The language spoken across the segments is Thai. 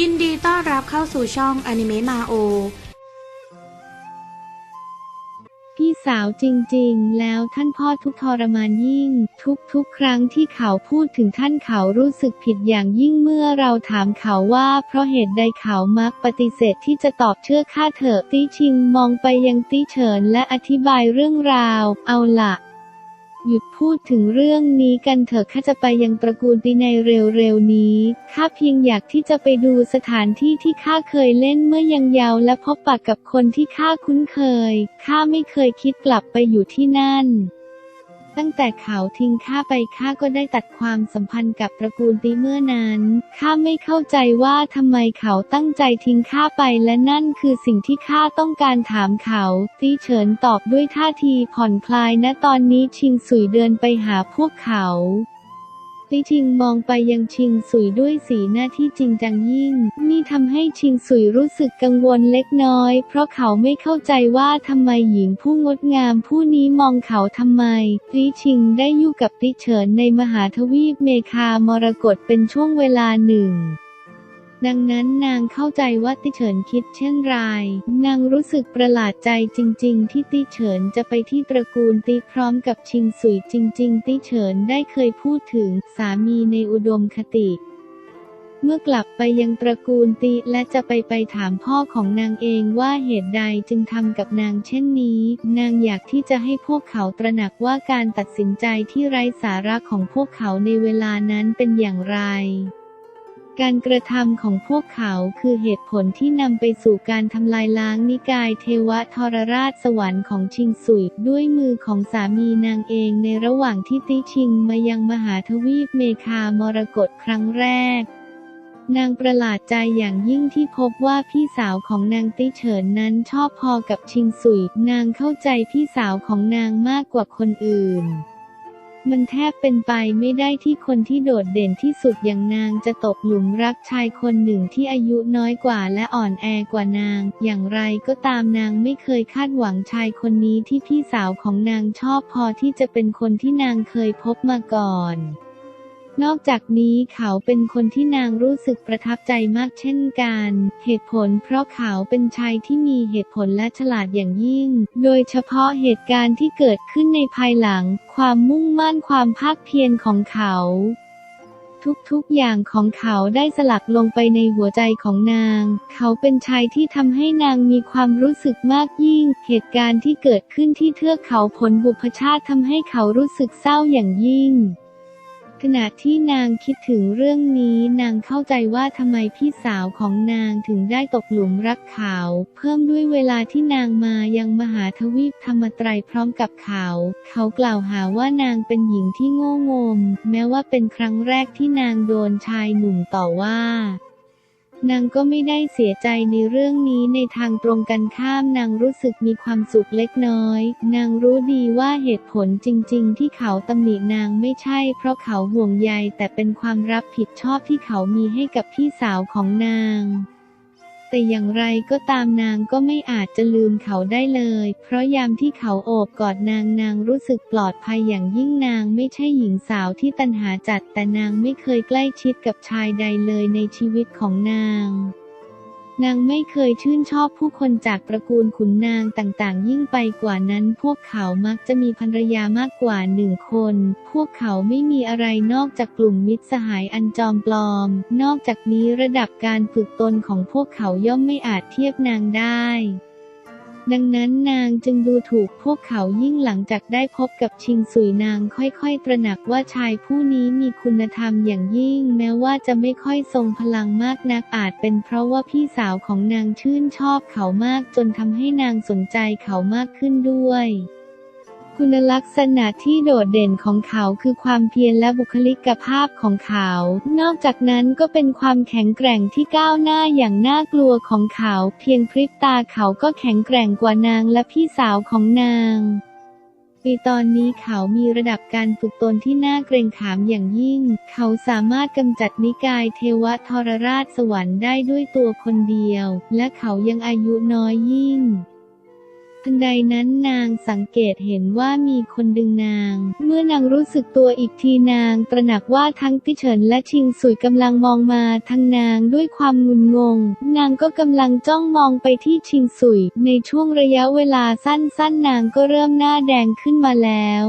ยินดีต้อนรับเข้าสู่ช่องอนิเมะมาโอ พี่สาวจริงๆ แล้วท่านพ่อทุกทรมานยิ่งทุกทุกๆ ครั้งที่เขาพูดถึงท่านเขารู้สึกผิดอย่างยิ่งเมื่อเราถามเขาว่าเพราะเหตุใดเขามักปฏิเสธที่จะตอบเชื่อข้าเถอะติชิงมองไปยังติเฉินและอธิบายเรื่องราว เอาละ หยุดพูดถึงเรื่องนี้กันเถอะข้าจะไปยังตระกูลปีในเร็วๆนี้ ข้าเพียงอยากที่จะไปดูสถานที่ที่ข้าเคยเล่นเมื่อยังเยาว์และพบปะกับคนที่ข้าคุ้นเคย ข้าไม่เคยคิดกลับไปอยู่ที่นั่น ตั้งแต่เขาทิ้งข้าไปข้าก็ได้ตัดความสัมพันธ์กับตระกูลตีเมื่อนั้นข้าไม่เข้าใจว่าทำไมเขาตั้งใจทิ้งข้าไปและนั่นคือสิ่งที่ข้าต้องการถามเขา ตีเฉินตอบด้วยท่าทีผ่อนคลายณตอนนี้ชิงสุยเดินไปหาพวกเขา ติชิงมองไปยังชิงสุยด้วยสีหน้าที่จริงจังยิ่ง นี่ทำให้ชิงสุยรู้สึกกังวลเล็กน้อย เพราะเขาไม่เข้าใจว่าทำไมหญิงผู้งดงามผู้นี้มองเขาทำไมติชิงได้อยู่กับติเฉินในมหาทวีปเมคามรกตเป็นช่วงเวลาหนึ่ง ดังนั้นนางเข้าใจว่าติเฉินคิดเช่นไรนางรู้สึกประหลาดใจจริง ๆ ที่ติเฉินจะไปที่ตระกูลติพร้อมกับชิงสุยจริง ๆ ติเฉินได้เคยพูดถึงสามีในอุดมคติเมื่อกลับไปยังตระกูลติและจะไปไปถามพ่อของนางเองว่าเหตุใดจึงทำกับนางเช่นนี้ นางอยากที่จะให้พวกเขาตระหนักว่าการตัดสินใจที่ไร้สาระของพวกเขาในเวลานั้นเป็นอย่างไร การกระทำของพวกเขาคือเหตุผลที่นำไปสู่การทำลายล้างนิกายเทวทรราชสวรรค์ของชิงสุย ด้วยมือของสามีนางเองในระหว่างที่ติชิงมายังมหาทวีปเมคามรกตครั้งแรกนางประหลาดใจอย่างยิ่งที่พบว่าพี่สาวของนางติเฉินนั้นชอบพอกับชิงสุย นางเข้าใจพี่สาวของนางมากกว่าคนอื่น มันแทบเป็นไปไม่ได้ที่คนที่โดดเด่นที่สุดอย่างนางจะตกหลุมรักชายคนหนึ่งที่อายุน้อยกว่าและอ่อนแอกว่านาง อย่างไรก็ตามนางไม่เคยคาดหวังชายคนนี้ที่พี่สาวของนางชอบพอที่จะเป็นคนที่นางเคยพบมาก่อน นอกจากนี้เขาเป็นคนที่นางรู้สึกประทับใจมากเช่นกัน เหตุผลเพราะเขาเป็นชายที่มีเหตุผลและฉลาดอย่างยิ่ง โดยเฉพาะเหตุการณ์ที่เกิดขึ้นในภายหลัง ความมุ่งมั่นความภาคเพียรของเขา ทุกๆอย่างของเขาได้สลักลงไปในหัวใจของนาง เขาเป็นชายที่ทำให้นางมีความรู้สึกมากยิ่ง เหตุการณ์ที่เกิดขึ้นที่เทือกเขาผลบุพชาติทำให้เขารู้สึกเศร้าอย่างยิ่ง ขณะที่นางคิดถึงเรื่องนี้นางเข้าใจว่าทำไมพี่สาวของนางถึงได้ตกหลุมรักเขา เพิ่มด้วยเวลาที่นางมายังมหาทวีปธรรมไตรพร้อมกับเขา เขากล่าวหาว่านางเป็นหญิงที่โง่งม แม้ว่าเป็นครั้งแรกที่นางโดนชายหนุ่มต่อว่า นางก็ไม่ได้เสียใจในเรื่องนี้ในทางตรงกันข้ามนางรู้สึกมีความสุขเล็กน้อย นางรู้ดีว่าเหตุผลจริง ๆ ที่เขาตำหนินางไม่ใช่ เพราะเขาห่วงใยแต่เป็นความรับผิดชอบที่เขามีให้กับพี่สาวของนาง แต่อย่างไรก็ตามนางก็ไม่อาจจะลืมเขาได้เลย เพราะยามที่เขาโอบกอดนางนางรู้สึกปลอดภัยอย่างยิ่งนางไม่ใช่หญิงสาวที่ตันหาจัด แต่นางไม่เคยใกล้ชิดกับชายใดเลยในชีวิตของนาง นางไม่เคยชื่นชอบผู้คนจากตระกูลขุนนางต่างๆ ยิ่งไปกว่านั้น พวกเขามักจะมีภรรยามากกว่าหนึ่งคน พวกเขาไม่มีอะไรนอกจากกลุ่มมิตรสหายอันจอมปลอม นอกจากนี้ระดับการฝึกตนของพวกเขาย่อมไม่อาจเทียบนางได้ ดังนั้นนางจึงดูถูกพวกเขายิ่งหลังจากได้พบกับชิงสุยนางค่อยๆ ตระหนักว่าชายผู้นี้มีคุณธรรมอย่างยิ่ง แม้ว่าจะไม่ค่อยทรงพลังมากนักอาจเป็นเพราะว่าพี่สาวของนางชื่นชอบเขามากจนทำให้นางสนใจเขามากขึ้นด้วย คุณลักษณะที่โดดเด่นของเขาคือความเพียรและบุคลิกภาพของเขา นอกจากนั้นก็เป็นความแข็งแกร่งที่ก้าวหน้าอย่างน่ากลัวของเขา เพียงพริบตาเขาก็แข็งแกร่งกว่านางและพี่สาวของนางปีตอนนี้เขามีระดับการฝึกตนที่น่าเกรงขามอย่างยิ่ง เขาสามารถกำจัดนิกายเทวทรราชสวรรค์ได้ด้วยตัวคนเดียว และเขายังอายุน้อยยิ่ง ทันใดนั้นนางสังเกตเห็นว่ามีคนดึงนาง เมื่อนางรู้สึกตัวอีกทีนางตระหนักว่าทั้งติเฉินและชิงสุยกำลังมองมาทางนางด้วยความงุนงง นางก็กำลังจ้องมองไปที่ชิงสุย ในช่วงระยะเวลาสั้นๆนางก็เริ่มหน้าแดงขึ้นมาแล้ว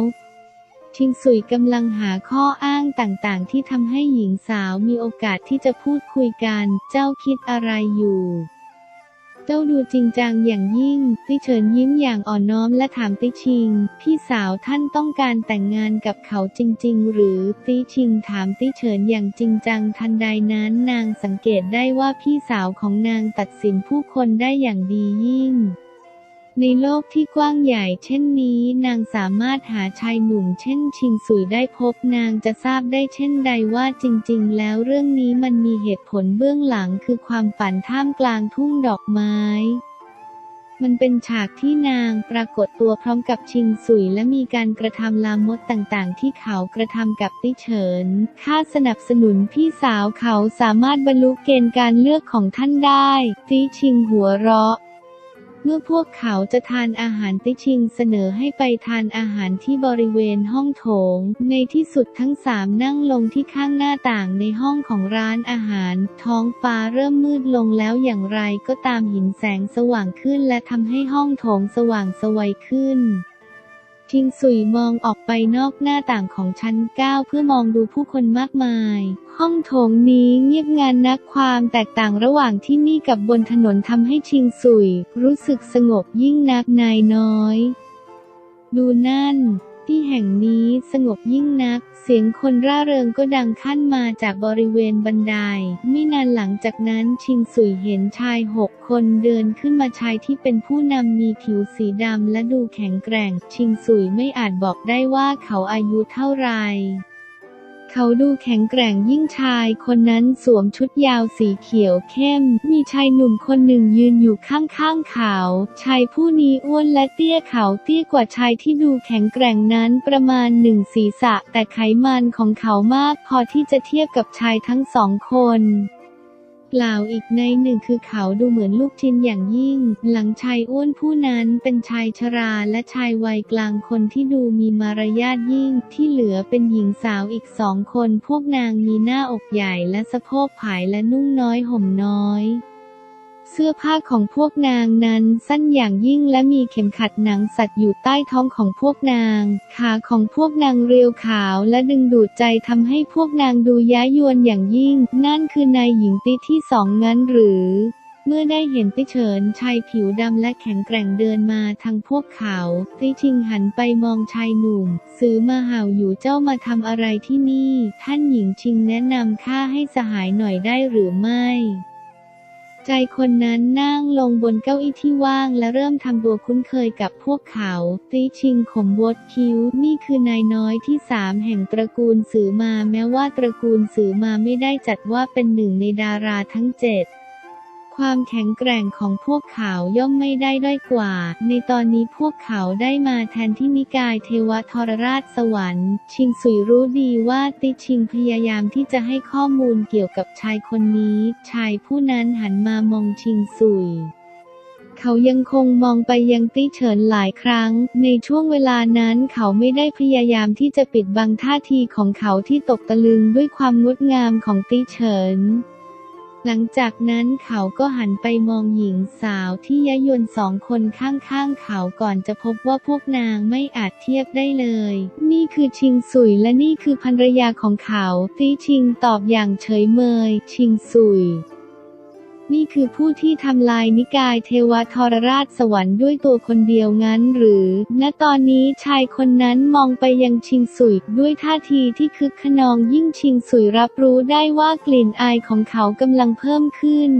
ชิงสุยกำลังหาข้ออ้างต่างๆ ที่ทำให้หญิงสาวมีโอกาสที่จะพูดคุยกัน เจ้าคิดอะไรอยู่ เจ้าดูจริงจังอย่างยิ่ง ติเฉินยิ้มอย่างอ่อนน้อมและถามติชิง พี่สาวท่านต้องการแต่งงานกับเขาจริง ๆ หรือติชิงถามติเฉินอย่างจริงจังทันใดนั้นนางสังเกตได้ว่าพี่สาวของนางตัดสินผู้คนได้อย่างดียิ่ง ในโลกที่กว้างใหญ่เช่นนี้นางสามารถหาชายหนุ่มเช่นชิงสุยได้พบนางจะทราบได้เช่นใดว่าจริง ๆ แล้วเรื่องนี้มันมีเหตุผลเบื้องหลังคือความฝันท่ามกลางทุ่งดอกไม้ มันเป็นฉากที่นางปรากฏตัวพร้อมกับชิงสุยและมีการกระทำลามกต่างๆ ที่เขากระทำกับติเฉินข้าสนับสนุนพี่สาวเขาสามารถบรรลุเกณฑ์การเลือกของท่านได้ ติชิงหัวเราะ เมื่อพวกเขาจะทานอาหารติชิงเสนอให้ไปทานอาหารที่บริเวณห้องโถง ในที่สุดทั้งสามนั่งลงที่ข้างหน้าต่างในห้องของร้านอาหาร ท้องฟ้าเริ่มมืดลงแล้วอย่างไรก็ตามหินแสงสว่างขึ้นและทำให้ห้องโถงสว่างสวัยขึ้น ชิงสุยมองออกไปนอกหน้าต่างของชั้นเก้าเพื่อมองดูผู้คนมากมาย ห้องโถงนี้เงียบงันนักความแตกต่างระหว่างที่นี่กับบนถนนทำให้ชิงสุย รู้สึกสงบยิ่งนักนายน้อย ดูนั่น ที่แห่งนี้สงบยิ่งนัก เสียงคนร่าเริงก็ดังขั้นมาจากบริเวณบันได ไม่นานหลังจากนั้นชิงสุยเห็นชายหกคนเดินขึ้นมาชายที่เป็นผู้นำมีผิวสีดำและดูแข็งแกร่ง ชิงสุยไม่อาจบอกได้ว่าเขาอายุเท่าไหร่ เขาดูแข็งแกร่งยิ่งชายคนนั้นสวมชุดยาวสีเขียวเข้ม มีชายหนุ่มคนหนึ่งยืนอยู่ข้างๆเขา ชายผู้นี้อ้วนและเตี้ยเขาเตี้ยกว่าชายที่ดูแข็งแกร่งนั้นประมาณหนึ่งศีรษะ แต่ไขมันของเขามากพอที่จะเทียบกับชายทั้งสองคน กล่าวอีกในหนึ่งคือเขาดูเหมือนลูกชิ้นอย่างยิ่ง หลังชายอ้วนผู้นั้นเป็นชายชราและชายวัยกลางคนที่ดูมีมารยาทยิ่ง ที่เหลือเป็นหญิงสาวอีกสองคน พวกนางมีหน้าอกใหญ่และสะโพกผายและนุ่งน้อยห่มน้อย เสื้อผ้าของพวกนางนั้นสั้นอย่างยิ่งและมีเข็มขัดหนังสัตว์อยู่ใต้ท้องของพวกนาง ขาของพวกนางเรียวขาวและดึงดูดใจทำให้พวกนางดูย้ายวนอย่างยิ่ง นั่นคือนายหญิงติที่สองงั้นหรือ เมื่อได้เห็นติเฉินชายผิวดำและแข็งแกร่งเดินมาทางพวกเขาติชิงหันไปมองชายหนุ่มซื้อมาห่าวอยู่เจ้ามาทำอะไรที่นี่ ท่านหญิงชิงแนะนำข้าให้สหายหน่อยได้หรือไม่ ใจคนนั้นนั่งลงบนเก้าอี้ที่ว่างและเริ่มทำตัวคุ้นเคยกับพวกเขา ตีชิงขมวดคิ้ว นี่คือนายน้อยที่สามแห่งตระกูลสือมาแม้ว่าตระกูลสือมาไม่ได้จัดว่าเป็นหนึ่งในดาราทั้งเจ็ด ความแข็งแกร่งของพวกเขาย่อมไม่ได้ด้อยกว่า ในตอนนี้พวกเขาได้มาแทนที่นิกายเทวทรราชสวรรค์ ชิงสุยรู้ดีว่าติชิงพยายามที่จะให้ข้อมูลเกี่ยวกับชายคนนี้ ชายผู้นั้นหันมามองชิงสุยเขายังคงมองไปยังตี้เฉินหลายครั้ง ในช่วงเวลานั้นเขาไม่ได้พยายามที่จะปิดบังท่าทีของเขาที่ตกตะลึงด้วยความงดงามของตี้เฉิน หลังจากนั้นเขาก็หันไปมองหญิงสาวที่ยะยวนสองคนข้างๆเขาก่อนจะพบว่าพวกนางไม่อาจเทียบได้เลย นี่คือชิงสุยและนี่คือภรรยาของเขา ตีชิงตอบอย่างเฉยเมย ชิงสุย นี่คือผู้ที่ทำลายนิกายเทวทรราชสวรรค์ด้วยตัวคนเดียวงั้นหรือ ณ ตอนนี้ชายคนนั้นมองไปยังชิงสุยด้วยท่าทีที่คึกขนองยิ่งชิงสุยรับรู้ได้ว่ากลิ่นอายของเขากำลังเพิ่มขึ้น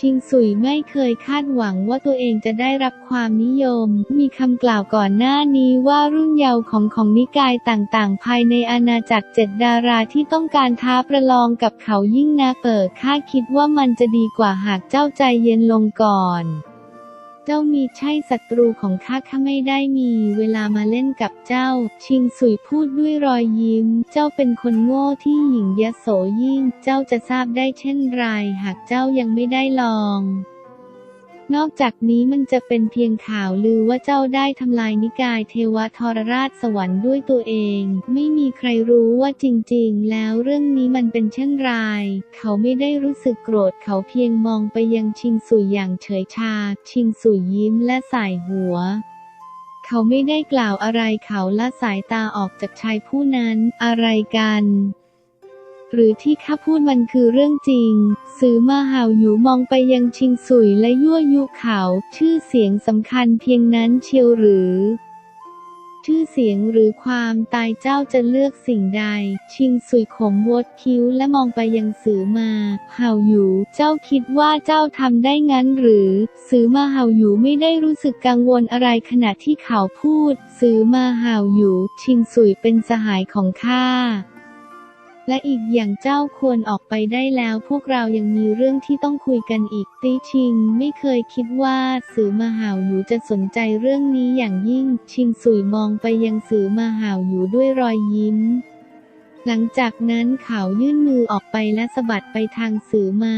ชิงสุยไม่เคยคาดหวังว่าตัวเองจะได้รับความนิยม มีคำกล่าวก่อนหน้านี้ว่ารุ่นเยาว์ของของนิกายต่างๆ ภายในอาณาจักรเจ็ดดาราที่ต้องการท้าประลองกับเขายิ่งนาเปิดข้าคิดว่ามันจะดีกว่าหากเจ้าใจเย็นลงก่อน เจ้ามีใช่ศัตรูของข้าข้าไม่ได้มีเวลามาเล่นกับเจ้า ชิงสุยพูดด้วยรอยยิ้ม เจ้าเป็นคนโง่ที่หญิงยโสยิ่ง เจ้าจะทราบได้เช่นไรหากเจ้ายังไม่ได้ลอง นอกจากนี้มันจะเป็นเพียงข่าวลือว่าเจ้าได้ทำลายนิกายเทวทรราชสวรรค์ด้วยตัวเอง ไม่มีใครรู้ว่าจริงๆ แล้วเรื่องนี้มันเป็นเช่นไรเขาไม่ได้รู้สึกโกรธเขาเพียงมองไปยังชิงสุยอย่างเฉยชา ชิงสุยยิ้มและสายหัวเขาไม่ได้กล่าวอะไรเขาละสายตาออกจากชายผู้นั้น อะไรกัน หรือที่ข้าพูดมันคือเรื่องจริง ซื้อมาหาวอยู่มองไปยังชิงสุยและยั่วยุเขา ชื่อเสียงสำคัญเพียงนั้นเชียวหรือ ชื่อเสียงหรือความตายเจ้าจะเลือกสิ่งใด ชิงสุยขมวดคิ้วและมองไปยังสือมาหาวอยู่เจ้าคิดว่าเจ้าทำได้งั้นหรือ สือมาหาวอยู่ไม่ได้รู้สึกกังวลอะไรขณะที่เขาพูด สือมาหาวอยู่ ชิงสุยเป็นสหายของข้า และอีกอย่างเจ้าควรออกไปได้แล้วพวกเรายังมีเรื่องที่ต้องคุยกันอีกตีชิง ไม่เคยคิดว่าสือมาหาวอยู่จะสนใจเรื่องนี้อย่างยิ่ง ชิงสุยมองไปยังสือมาหาวอยู่ด้วยรอยยิ้ม หลังจากนั้นเขายื่นมือออกไปและสะบัดไปทางสือมา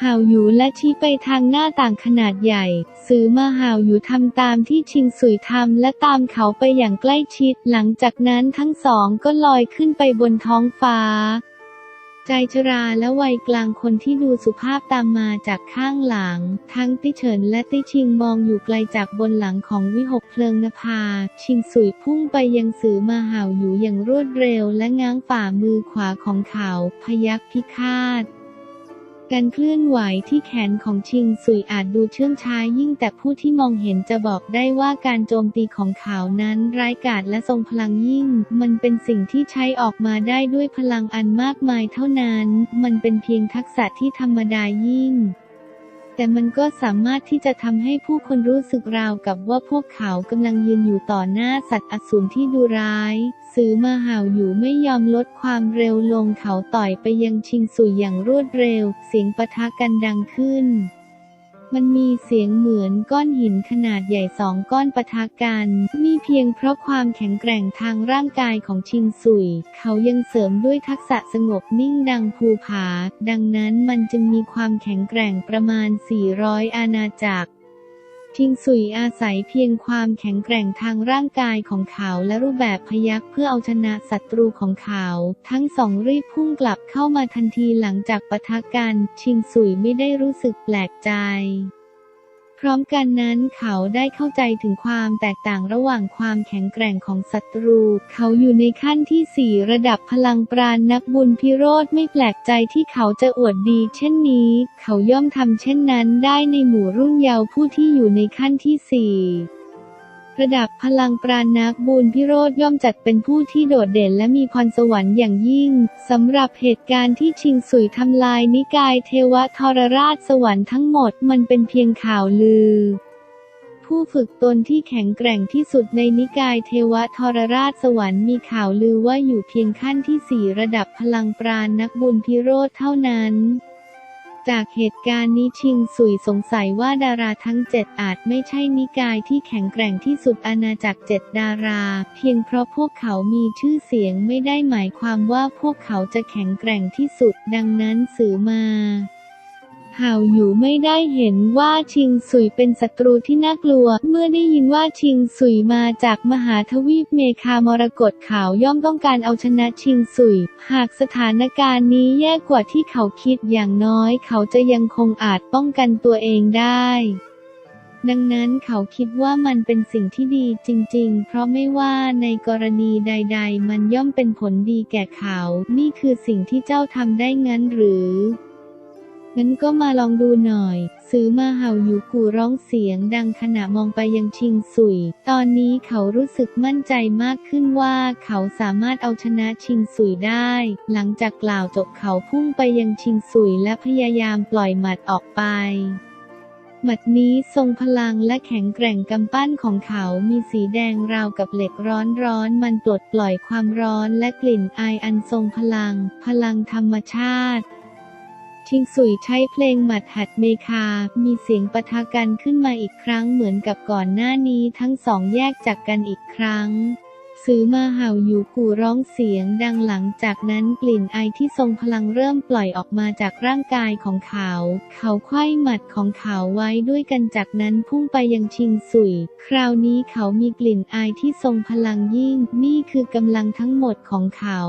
หาวอยู่และชี้ไปทางหน้าต่างขนาดใหญ่ สือมาหาวอยู่ทำตามที่ชิงสุยทำและตามเขาไปอย่างใกล้ชิด หลังจากนั้นทั้งสองก็ลอยขึ้นไปบนท้องฟ้า ใจชราและวัยกลางคนที่ดูสุภาพตามมาจากข้างหลัง ทั้งติเฉินและติชิงมองอยู่ไกลจากบนหลังของวิหกเพลิงนภา ชิงสุยพุ่งไปยังสือมาห่าวอยู่อย่างรวดเร็วและง้างฝ่ามือขวาของเขา พยักพิฆาต การเคลื่อนไหวที่แขนของชิงสุยอาจดูเชื่องช้ายิ่งแต่ผู้ที่มองเห็นจะบอกได้ว่าการโจมตีของเขานั้นร้ายกาจและทรงพลังยิ่ง มันเป็นสิ่งที่ใช้ออกมาได้ด้วยพลังอันมากมายเท่านั้น มันเป็นเพียงทักษะที่ธรรมดายิ่ง แต่มันก็สามารถที่จะทำให้ผู้คนรู้สึกราวกับว่าพวกเขากำลังยืนอยู่ต่อหน้าสัตว์อสูรที่ดูร้ายซื้อมาห่าวอยู่ไม่ยอมลดความเร็วลงเขาต่อยไปยังชิงสุยอย่างรวดเร็ว เสียงปะทะกันดังขึ้น มันมีเสียงเหมือนก้อนหินขนาดใหญ่สองก้อนปะทะกันมีเพียงเพราะความแข็งแกร่งทางร่างกายของชิงสุย เขายังเสริมด้วยทักษะสงบนิ่งดังภูผา ดังนั้นมันจึงมีความแข็งแกร่งประมาณ 400 อาณาจักร ชิงสุยอาศัยเพียงความแข็งแกร่งทางร่างกายของเขาและรูปแบบพยักเพื่อเอาชนะศัตรูของเขา ทั้งสองรีบพุ่งกลับเข้ามาทันทีหลังจากปะทะกันชิงสุยไม่ได้รู้สึกแปลกใจ พร้อมกันนั้นเขาได้เข้าใจถึงความแตกต่างระหว่างความแข็งแกร่งของศัตรู เขาอยู่ในขั้นที่สี่ระดับพลังปราณนักบุญพิโรธไม่แปลกใจที่เขาจะอวดดีเช่นนี้ เขาย่อมทำเช่นนั้นได้ในหมู่รุ่นเยาว์ผู้ที่อยู่ในขั้นที่สี่ ระดับพลังปราณนักบุญพิโรธย่อมจัดเป็นผู้ที่โดดเด่นและมีพรสวรรค์อย่างยิ่งสำหรับเหตุการณ์ที่ชิงสุยทำลายนิกายเทวทรราชสวรรค์ทั้งหมดมันเป็นเพียงข่าวลือ ผู้ฝึกตนที่แข็งแกร่งที่สุดในนิกายเทวทรราชสวรรค์มีข่าวลือว่าอยู่เพียงขั้นที่สี่ระดับพลังปราณนักบุญพิโรธเท่านั้น จากเหตุการณ์นี้ชิงสุยสงสัยว่าดาราทั้งเจ็ดอาจไม่ใช่นิกายที่แข็งแกร่งที่สุดอาณาจักรเจ็ดดารา เพียงเพราะพวกเขามีชื่อเสียงไม่ได้หมายความว่าพวกเขาจะแข็งแกร่งที่สุด ดังนั้นสื่อมา ห่าวอยู่ไม่ได้เห็นว่าชิงสุยเป็นศัตรูที่น่ากลัว เมื่อได้ยินว่าชิงสุยมาจากมหาทวีปเมคามรกตขาวย่อมต้องการเอาชนะชิงสุย หากสถานการณ์นี้แย่กว่าที่เขาคิดอย่างน้อย เขาจะยังคงอาจป้องกันตัวเองได้ดังนั้นเขาคิดว่ามันเป็นสิ่งที่ดีจริง ๆ เพราะไม่ว่าในกรณีใด ๆ มันย่อมเป็นผลดีแก่เขา นี่คือสิ่งที่เจ้าทำได้งั้นหรือ งั้นก็มาลองดูหน่อย ซื้อมาเห่าอยู่กูร้องเสียงดังขณะมองไปยังชิงสุย ตอนนี้เขารู้สึกมั่นใจมากขึ้นว่าเขาสามารถเอาชนะชิงสุยได้ หลังจากกล่าวจบเขาพุ่งไปยังชิงสุยและพยายามปล่อยหมัดออกไปหมัดนี้ทรงพลังและแข็งแกร่งกำปั้นของเขามีสีแดงราวกับเหล็กร้อนร้อนมันปลดปล่อยความร้อนและกลิ่นอายอันทรงพลัง พลังธรรมชาติ ชิงสุยใช้เพลงหมัดหัดเมคา มีเสียงปะทะกันขึ้นมาอีกครั้งเหมือนกับก่อนหน้านี้ทั้งสองแยกจากกันอีกครั้งสือมาเห่าอยู่กูร้องเสียงดังหลังจากนั้นกลิ่นไอที่ทรงพลังเริ่มปล่อยออกมาจากร่างกายของเขา เขาไขว้หมัดของเขาไว้ด้วยกันจากนั้นพุ่งไปยังชิงสุย คราวนี้เขามีกลิ่นไอที่ทรงพลังยิ่ง นี่คือกำลังทั้งหมดของเขา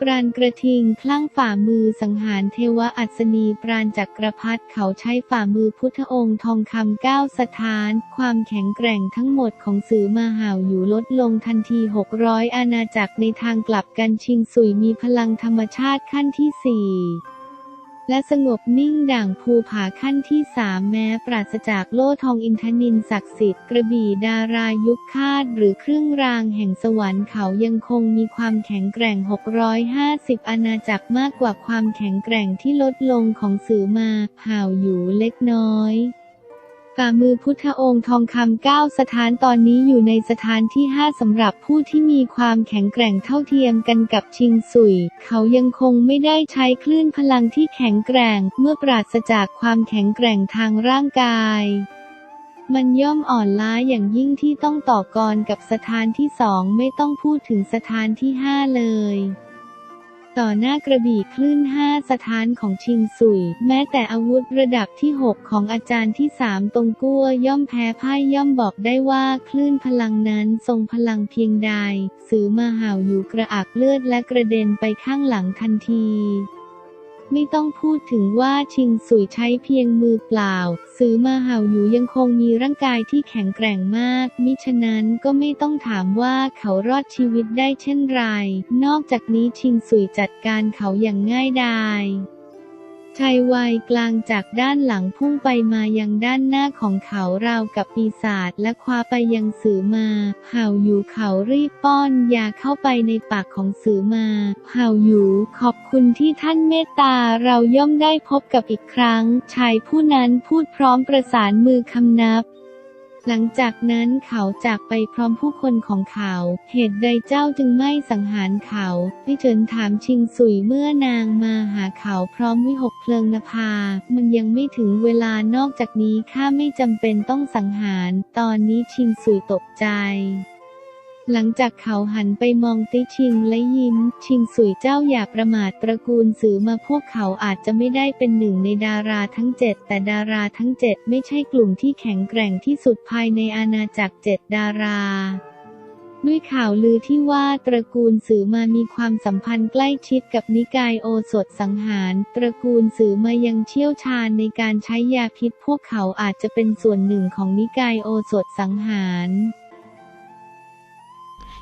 ปราณกระทิงคลั่งฝ่ามือสังหารเทวอัศนีปราณจักรพรรดิเขาใช้ฝ่ามือพุทธองค์ทองคำเก้าสถาน ความแข็งแกร่งทั้งหมดของสือมาห่าวอยู่ลดลงทันที 600 อาณาจักรในทางกลับกันชิงสุยมีพลังธรรมชาติขั้นที่สี่ และสงบนิ่งด่างภูผาขั้นที่สามแม้ปราศจากโล่ทองอินทนินศักดิ์สิทธิ์กระบี่ดารายุคคาดหรือเครื่องรางแห่งสวรรค์เขายังคงมีความแข็งแกร่ง 650 อาณาจักรมากกว่าความแข็งแกร่งที่ลดลงของสื่อมาห่าวอยู่เล็กน้อย ฝ่ามือพุทธองค์ทองคำเก้าสถานตอนนี้อยู่ในสถานที่ 5สำหรับผู้ที่มีความแข็งแกร่งเท่าเทียมกันกับชิงสุย เขายังคงไม่ได้ใช้คลื่นพลังที่แข็งแกร่ง เมื่อปราศจากความแข็งแกร่งทางร่างกายมันย่อมอ่อนล้าอย่างยิ่งที่ต้องต่อกรกับสถานที่สองไม่ต้องพูดถึงสถานที่ห้าเลย ต่อหน้ากระบี่คลื่นห้าสถานของชิงสุย แม้แต่อาวุธระดับที่ 6 ของอาจารย์ที่สามตรงกั้วย่อมแพ้พ่ายย่อมบอกได้ว่าคลื่นพลังนั้นทรงพลังเพียงใด สือมาห่าวอยู่กระอักเลือดและกระเด็นไปข้างหลังทันที ไม่ต้องพูดถึงว่าชิงสุยใช้เพียงมือเปล่า ซื้อมาเห่าอยู่ยังคงมีร่างกายที่แข็งแกร่งมาก มิฉะนั้นก็ไม่ต้องถามว่าเขารอดชีวิตได้เช่นไร นอกจากนี้ชิงสุยจัดการเขาอย่างง่ายดาย ชายวัยกลางจากด้านหลังพุ่งไปมายังด้านหน้าของเขาราวกับปีศาจและคว้าไปยังสือมา เห่าอยู่เขารีบป้อนยาเข้าไปในปากของสือมา เห่าอยู่ขอบคุณที่ท่านเมตตาเราย่อมได้พบกับอีกครั้ง ชายผู้นั้นพูดพร้อมประสานมือคำนับ หลังจากนั้นเขาจากไปพร้อมผู้คนของเขา เหตุใดเจ้าจึงไม่สังหารเขาพิเฉินถามชิงสุยเมื่อนางมาหาเขาพร้อมวิหกเพลิงนภา มันยังไม่ถึงเวลานอกจากนี้ข้าไม่จำเป็นต้องสังหาร ตอนนี้ชิงสุยตกใจ หลังจากเขาหันไปมองติชิงและยิ้ม ชิงสุยเจ้าอย่าประมาทตระกูลสือมาพวกเขาอาจจะไม่ได้เป็นหนึ่งในดาราทั้งเจ็ดแต่ดาราทั้งเจ็ดไม่ใช่กลุ่มที่แข็งแกร่งที่สุดภายในอาณาจักรเจ็ดดาราด้วยข่าวลือที่ว่าตระกูลสือมามีความสัมพันธ์ใกล้ชิดกับนิกายโอสถสังหาร ตระกูลสือมายังเชี่ยวชาญในการใช้ยาพิษพวกเขาอาจจะเป็นส่วนหนึ่งของนิกายโอสถสังหาร